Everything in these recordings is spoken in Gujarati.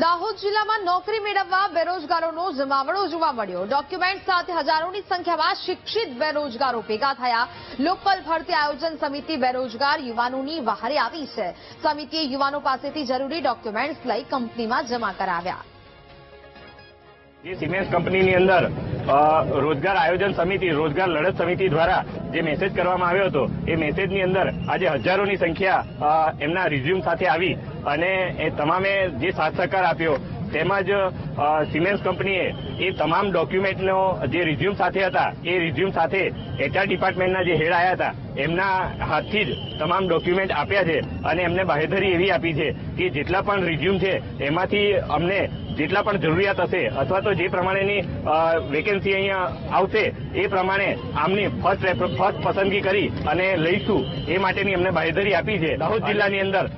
દાહોદ જિલ્લામાં નોકરી મેળવવા બેરોજગારોનો જમાવડો જોવા મળ્યો. ડોક્યુમેન્ટ સાથે હજારોની સંખ્યામાં શિક્ષિત બેરોજગારો ભેગા થયા. લોકલ ભરતી આયોજન સમિતિ બેરોજગાર યુવાનોની વહારે આવી છે. સમિતિએ યુવાનો પાસેથી જરૂરી ડોક્યુમેન્ટ્સ લઈ કંપનીમાં જમા કરાવ્યા. સિમેન્સ કંપનીની અંદર રોજગાર આયોજન સમિતિ, રોજગાર લડત સમિતિ દ્વારા જે મેસેજ કરવામાં આવ્યો હતો, એ મેસેજની અંદર આજે હજારોની સંખ્યા એમના રિઝ્યુમ સાથે આવી અને એ તમામે જે સાથ સહકાર આપ્યો, તેમજ સિમેન્સ કંપનીએ એ તમામ ડોક્યુમેન્ટનો જે રિઝ્યુમ સાથે હતા, એ રિઝ્યુમ સાથે એચઆર ડિપાર્ટમેન્ટના જે હેડ આવ્યા હતા, એમના હાથથી જ તમામ ડોક્યુમેન્ટ આપ્યા છે અને એમને બાહેધરી એવી આપી છે કે જેટલા પણ રિઝ્યુમ છે, એમાંથી અમને જેટલા પણ જરૂરિયાત હશે અથવા તો જે પ્રમાણેની વેકેન્સી અહીંયા આવશે, એ પ્રમાણે આમની ફર્સ્ટ ફર્સ્ટ પસંદગી કરી અને લઈશું. એ માટેની અમને બાહેધરી આપી છે. દાહોદ જિલ્લાની અંદર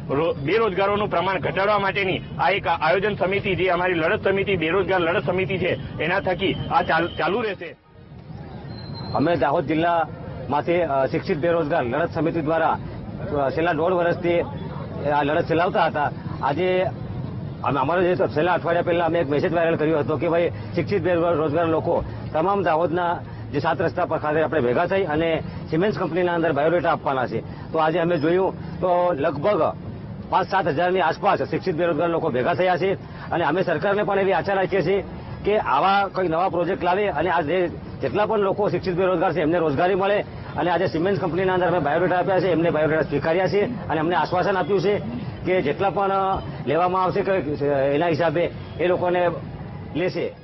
બેરોજગારોનું પ્રમાણ ઘટાડવા માટેની આ એક આયોજન સમિતિ જે અમારી લડત સમિતિ, બેરોજગાર લડત સમિતિ છે, એના થકી આ ચાલ- રહેશે. અમે દાહોદ જિલ્લામાંથી શિક્ષિત બેરોજગાર લડત સમિતિ દ્વારા છેલ્લા દોઢ વર્ષથી આ લડત ચલાવતા હતા. આજે અમે અમારો જે છેલ્લા અઠવાડિયા પહેલા અમે એક મેસેજ વાયરલ કર્યો હતો કે ભાઈ, શિક્ષિત બેરોજગાર લોકો, તમામ દાહોદના જે સાત રસ્તા પર ખાતે આપણે ભેગા થઈ અને સિમેન્ટ કંપનીના અંદર બાયોડેટા આપવાના છે. તો આજે અમે જોયું તો લગભગ પાંચ સાત હજારની આસપાસ શિક્ષિત બેરોજગાર લોકો ભેગા થયા છે અને અમે સરકારને પણ એવી આશા રાખીએ છીએ કે આવા કંઈક નવા પ્રોજેક્ટ લાવે અને આ જેટલા પણ લોકો શિક્ષિત બેરોજગાર છે, એમને રોજગારી મળે અને આજે સિમેન્ટ કંપનીના અંદર અમે બાયોડેટા આપ્યા છે, એમને બાયોડેટા સ્વીકાર્યા છે અને અમને આશ્વાસન આપ્યું છે કે જેટલા પણ લેવામાં આવશે એના હિસાબે એ લોકોને લેશે?